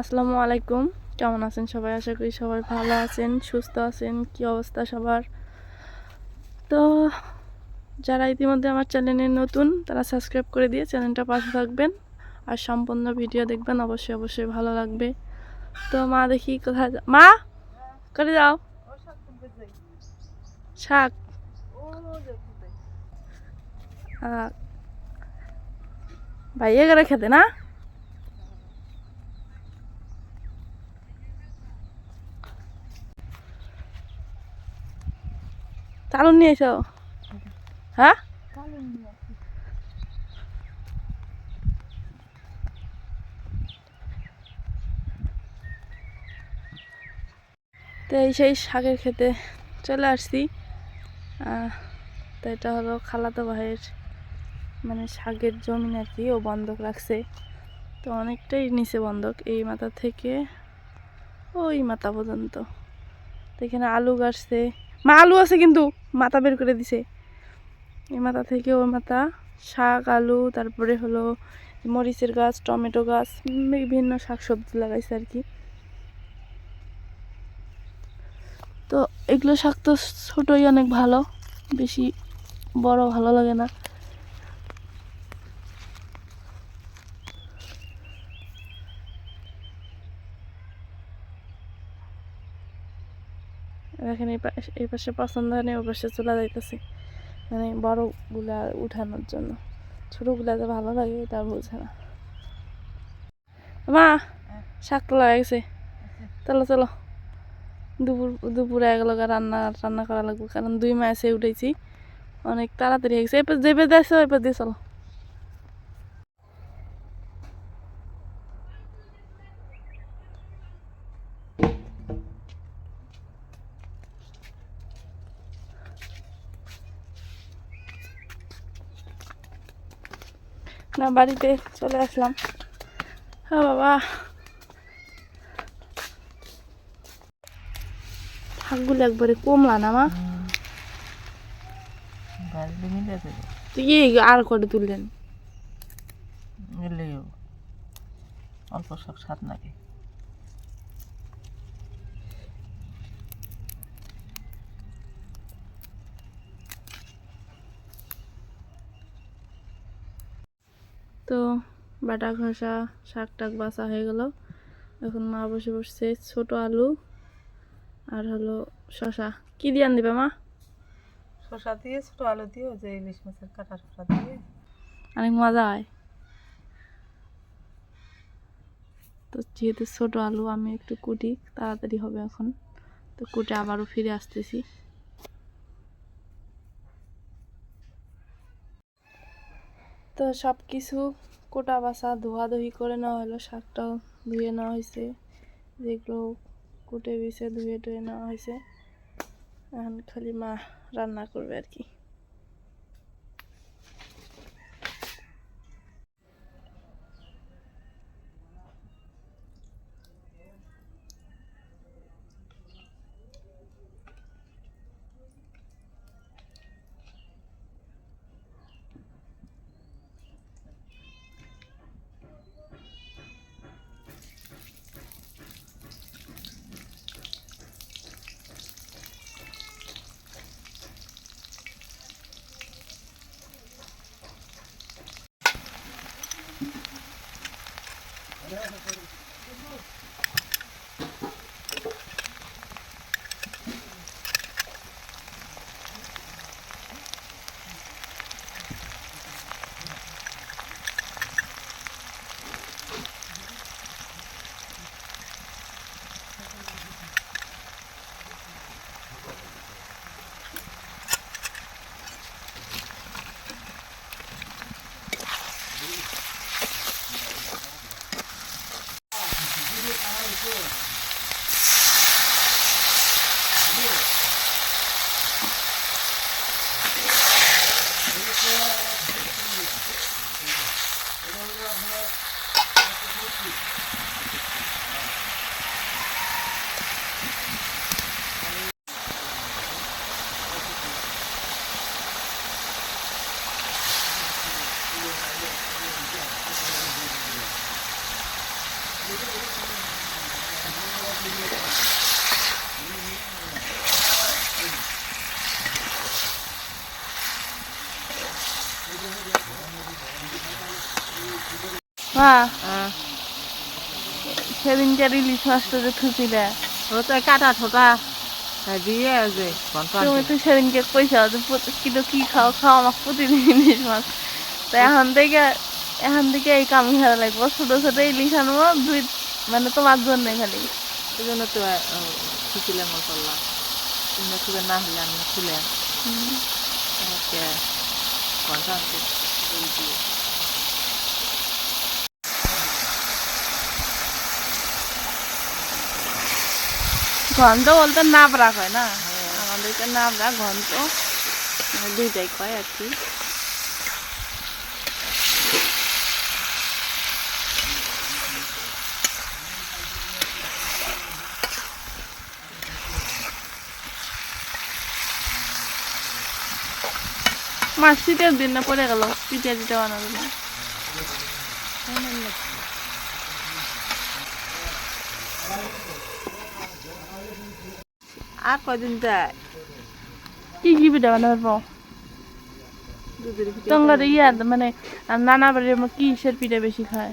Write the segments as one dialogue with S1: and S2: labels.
S1: আসসালামু আলাইকুম। কেমন আছেন সবাই? আশা করি সবাই ভালো আছেন, সুস্থ আছেন। কি অবস্থা সবার? তো যারা ইতিমধ্যে আমার চ্যানেলে নতুন, তারা সাবস্ক্রাইব করে দিয়ে চ্যানেলটা পাশে থাকবেন। আর সম্পূর্ণ ভিডিও দেখবেন, অবশ্যই অবশ্যই ভালো লাগবে। তো মা দেখি কোথায় মা! করে যাও। শাক। ভাইয়া করে খেতে না? চালুন নিয়ে এসো। হ্যাঁ? তো এই সেই শাকের খেতে চলে আসছি। তো এটা হলো খালাতো ভাইয়ের মানে শাকের জমিন আর কি, ও বন্ধক রাখছে। তো অনেকটাই নিচে বন্ধক, এই মাথা থেকে ওই মাথা পর্যন্ত। তো এখানে আলু গাছছে মা, আলু আছে কিন্তু! মাথা বের করে দিছে। এই মাথা থেকে ওই মাথা, শাক, আলু, তারপরে হলো মরিচের গাছ, টমেটো গাছ, বিভিন্ন শাক সবজি লাগাইছে আর কি। তো এগুলো শাক তো ছোটোই অনেক ভালো, বেশি বড় ভালো লাগে না। এখন এই পাশে এই পাশে পছন্দ হয় না ওই পাশে চলে যাইতেছে। মানে বড়গুলা উঠানোর জন্য। ছোটোগুলা যে ভালো লাগে তা বোঝে না। মা, শাক তোলা হয়ে গেছে। চলো চলো। দুপুর, দুপুরে এক লগা রান্না রান্না করা লাগবে। কারণ দুই মাসে উঠেছি। অনেক তাড়াতাড়ি হয়ে গেছে। এবার যেবে দেখছ এবার দিয়ে চলো। না বাড়িতে চলে আসলাম। হ্যাঁ বাবা। শাকগুলো একবারে কমলা না মা? তুই আর করে তুললেন?
S2: অল্প সব সাত লাগে।
S1: তো বাটা ঘষা শাক টাক বাছা হয়ে গেল। এখন মা বসে বসছে ছোট আলু আর হলো শশা কি দিয়ে আন দিবে মা?
S2: শসা দিয়ে ছোটো আলু দিয়ে যে ইলিশ মাছের কাটা শসা দিয়ে।
S1: অনেক মজা হয়। তো যেহেতু ছোট আলু আমি একটু কুটি তাড়াতাড়ি হবে এখন। তো কুটে আবারও ফিরে আসতেছি। তো সব কিছু কোটা বাসা ধোয়াধুয়ি করে নেওয়া হলো, শাকটাও ধুয়ে নেওয়া হয়েছে যেগুলো কুটে বিছে ধুয়ে টুয়ে নেওয়া হয়েছে এখন খালি মা রান্না করবে আর কি। মা
S2: হ্যাঁ
S1: সেদিনকে ইলিশ মাছটা যে থুছিলে
S2: ওটা কাটা ঠোঁটা হ্যাঁ, দিয়ে যে
S1: তুমি তো সেদিনকে কইছো যে প্রতি- কিলো কি খাও খাও আমাকে প্রতিদিন ইলিশ মাছ। তো এখন থেকে এখন থেকে এই কাম খেলা লাগবো। ছোট ছোট ইলিশ আনব দুই মানে তোমার জন্য খালি।
S2: এই জন্য তো খুঁজছিলাম করলাম তুমি খুঁজে না হলে আমি খুলে। আমাকে ঘণ্টা আনতে এই দিয়ে
S1: ঘন্ট বলতে নাবরা কয় না? আমাদেরকে নাবরা ঘন্ট মানে দুইটাই কয় আর কি। মাছ শীতের দিন না পড়ে গেল, পিঠে দিতে বানাবো
S2: আর কয়দিন যায়
S1: কি কি পিঠা বানাবো?
S2: পিঠে
S1: তোমার ইয়া মানে নানা বাড়ির কিসের পিঠা বেশি খায়?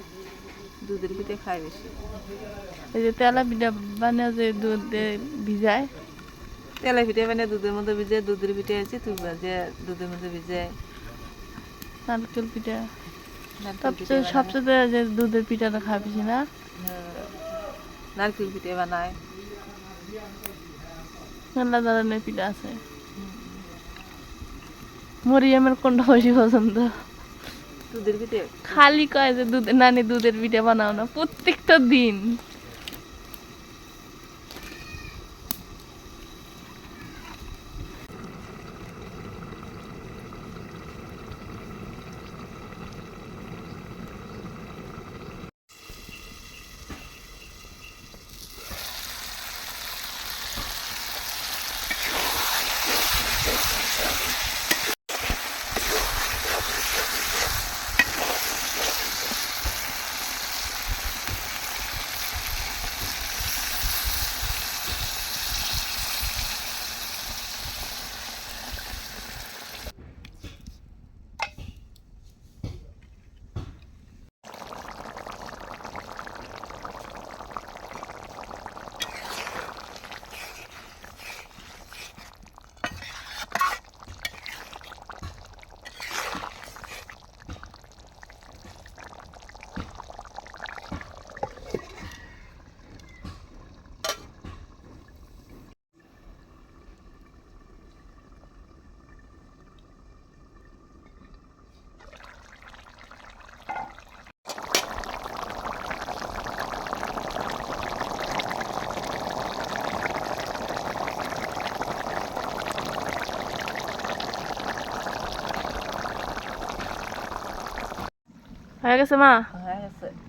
S2: দুধের পিঠে খাই বেশি।
S1: এই যে তেলা পিঠা বানিয়ে যে দুধ ভিজায়।
S2: তেলে পিঠে মানে দুধের মধ্যে ভিজে দুধের পিঠে আছে তুই যে দুধের মধ্যে ভিজে
S1: নারকেল পিঠা।
S2: পিঠে
S1: সবচেয়ে সবচেয়ে যে দুধের পিঠাটা খায় বেশি না?
S2: হ্যাঁ, নারকেল পিঠে বানায়।
S1: মেলা ধরনের পিঠা আছে। মরিয়ামের কোনটা বেশি পছন্দ?
S2: দুধের পিঠে?
S1: খালি কয় যে দুধের নানি দুধের পিঠা বানাও না প্রত্যেকটা দিন। হয়ে গেছে মা
S2: হয়ে গেছে কত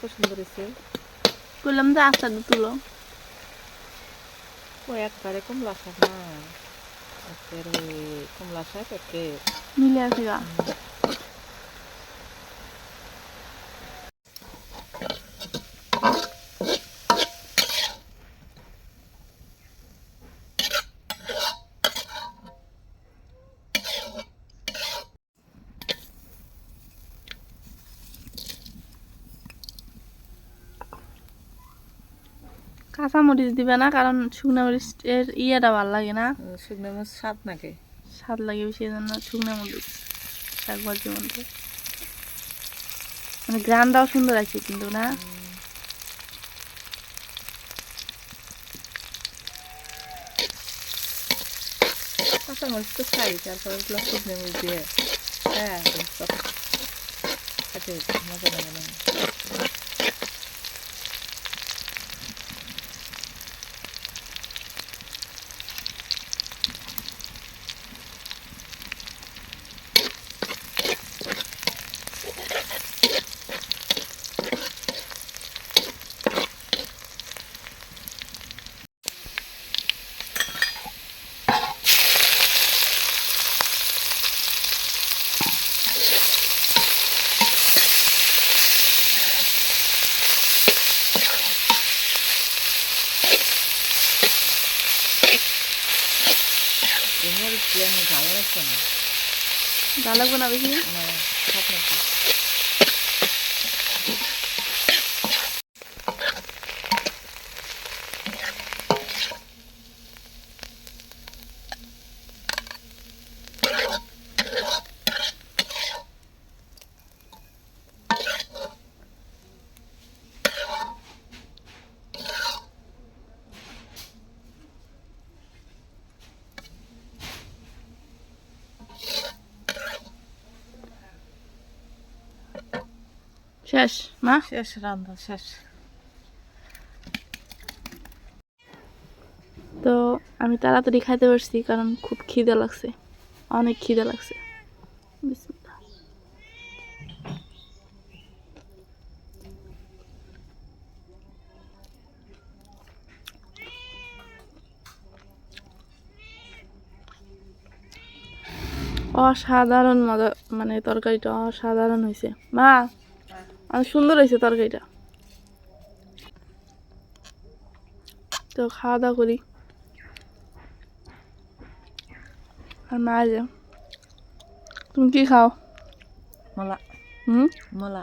S2: কত সুন্দর হয়েছে।
S1: বললাম যে আচার তুলো।
S2: ও একবারে কমলা শাক না একেবারে কমলা শাক একে
S1: মিলে আছে গা। কাঁচা মরিচ দিবে না কারণ শুকনো মরিচ এর ইয়েটা ভালো লাগে না।
S2: শুকনো মাছ স্বাদ নাকি?
S1: স্বাদ লাগে বেশি এই জন্য শুকনো মরিচ শাক ভাজির মধ্যে। মানে গ্রানটাও সুন্দর আছে কিন্তু না?
S2: কাঁচা মাছ তো খাই তারপরে শুকনো মাছ দিয়ে। হ্যাঁ মজা লাগে না। ভালো লাগছে না।
S1: ভালো লাগবে না বেশি?
S2: না
S1: শেষ মা
S2: শেষ রান্না শেষ
S1: তো আমি তাড়াতাড়ি খাইতে পারছি কারণ খুব খিদে লাগছে। অনেক খিদে লাগছে। অসাধারণ মজা মানে তরকারিটা অসাধারণ হয়েছে। মা! অনেক সুন্দর হয়েছে তরকারিটা। তো খাওয়া দাওয়া করি। আর মা যে তুমি কি খাও?
S2: মলা।
S1: হুম?
S2: মলা।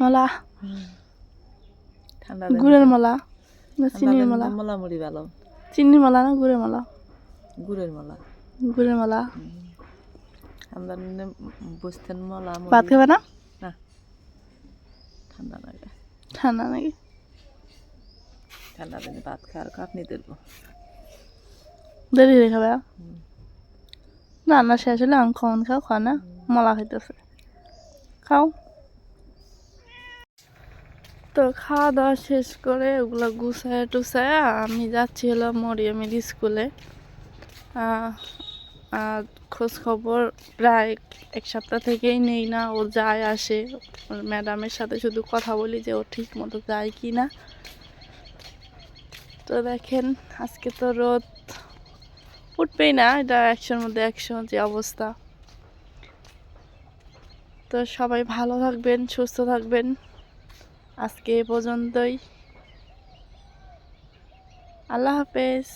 S1: মলা।
S2: ঠান্ডা
S1: গুড়ের মলা। না চিনির মলা।
S2: মলা মুড়ি ভালো।
S1: চিনির মলা না গুড়ের মলা?
S2: গুড়ের মলা।
S1: গুড়ের মলা।
S2: ঠান্ডা দিনে বসতেন মলা
S1: ভাত খাবে না?
S2: ঠান্ডা লাগে।
S1: ঠান্ডা নাকি
S2: ঠান্ডা দিনে ভাত খাওয়ার কাঁপনি তুলবো
S1: দেরি হয়ে খাবে রান্না শেষ হলে আমি খাওয়ান খাও খাও না? মলা খাইতেছে। খাও। তো খাওয়া দাওয়া শেষ করে ওগুলো গুছায় টুসায় আমি যাচ্ছি হলো মরিয়মের স্কুলে। খোঁজ খবর প্রায় এক সপ্তাহ থেকেই নেই না, ও যায় আসে। ম্যাডামের সাথে শুধু কথা বলি যে ও ঠিক মতো যায় কি না। তো দেখেন, আজকে তো রোদ। উঠবেই না, এটা একশোর মধ্যে একশো যে অবস্থা। তো সবাই ভালো থাকবেন, সুস্থ থাকবেন। আজকে এ পর্যন্তই। আল্লাহ হাফেজ।